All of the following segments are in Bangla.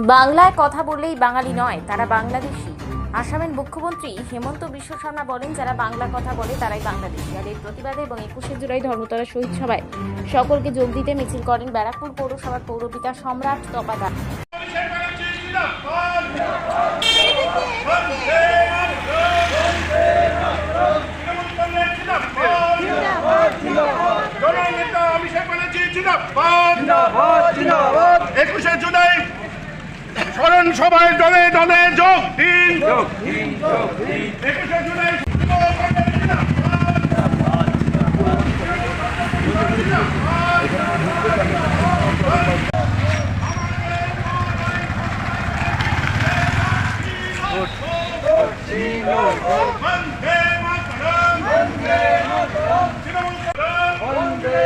বাংলায় কথা বললেই বাঙালি নয় তারা বাংলাদেশি। আসামের মুখ্যমন্ত্রী হেমন্ত বিশ্ব শর্মা বলেন যারা বাংলা কথা বলে তারাই বাংলাদেশি। আর এর প্রতিবাদে এবং একুশে জুলাই ধর্মতলা শহীদ সভায় সকলকে যোগ দিতে মিছিল করেন ব্যারাকপুর পৌরসভার পৌরপিতা সম্রাট অভিষেক জিন্দাবাদ। জুলাই সভায় দলে দলে যোগ দিন। একুশে জুলাই বন্দে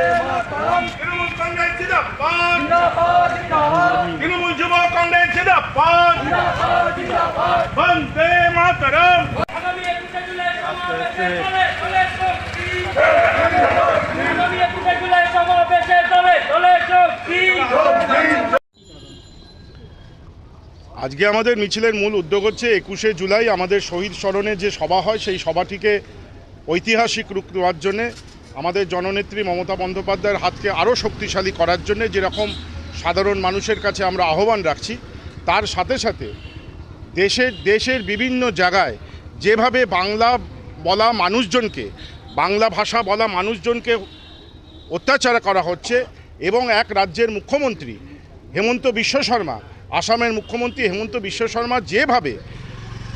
আজকে আমাদের মিছিলের মূল উদ্যোগ হচ্ছে একুশে জুলাই আমাদের শহীদ স্মরণে যে সভা হয়, সেই সভাটিকে ঐতিহাসিক রূপ দেওয়ার জন্যে, আমাদের জননেত্রী মমতা বন্দ্যোপাধ্যায়ের হাতকে আরও শক্তিশালী করার জন্যে যেরকম সাধারণ মানুষের কাছে আমরা আহ্বান রাখছি তার সাথে সাথে দেশের দেশের বিভিন্ন জায়গায় যেভাবে বাংলা বলা মানুষজনকে, বাংলা ভাষা বলা মানুষজনকে অত্যাচার করা হচ্ছে এবং এক রাজ্যের মুখ্যমন্ত্রী হেমন্ত বিশ্ব শর্মা, আসামের মুখ্যমন্ত্রী হেমন্ত বিশ্ব শর্মা যেভাবে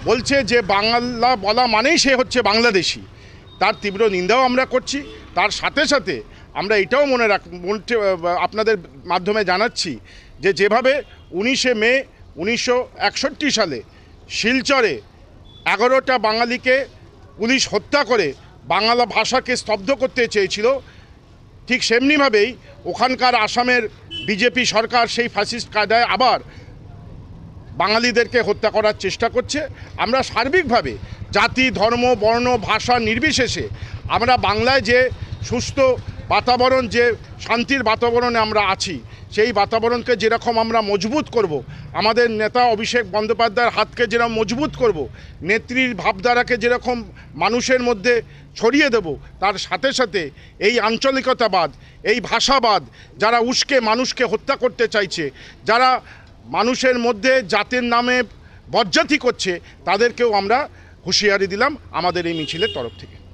বলছে যে বাংলা বলা মানেই সে হচ্ছে বাংলাদেশি, তার তীব্র নিন্দাও আমরা করছি। তার সাথে সাথে আমরা এটাও মনে রাখ আপনাদের মাধ্যমে জানাচ্ছি যে যেভাবে উনিশে মে উনিশশো একষট্টি সালে শিলচরে এগারোটা বাঙালিকে পুলিশ হত্যা করে বাংলা ভাষাকে স্তব্ধ করতে চেয়েছিল। ঠিক সেমনিভাবেই ওখানকার আসামের বিজেপি সরকার সেই ফ্যাসিস্ট কায়দায় আবার বাঙালিদেরকে হত্যা করার চেষ্টা করছে। আমরা সার্বিকভাবে জাতি, ধর্ম, বর্ণ, ভাষা নির্বিশেষে আমরা বাংলায় যে সুস্থ বাতাবরণ, যে শান্তির বাতাবরণে আমরা আছি, সেই বাতাবরণকে যেরকম আমরা মজবুত করব আমাদের নেতা অভিষেক বন্দ্যোপাধ্যায়ের হাতকে যেরকম মজবুত করব, নেত্রীর ভাবধারাকে যেরকম মানুষের মধ্যে ছড়িয়ে দেব, তার সাথে সাথে এই আঞ্চলিকতাবাদ, এই ভাষাবাদ, যারা উস্কে মানুষকে হত্যা করতে চাইছে, যারা মানুষের মধ্যে জাতের নামে বজ্জাতি করছে, তাদেরকেও আমরা হুঁশিয়ারি দিলাম আমাদের এই মিছিলের তরফ থেকে।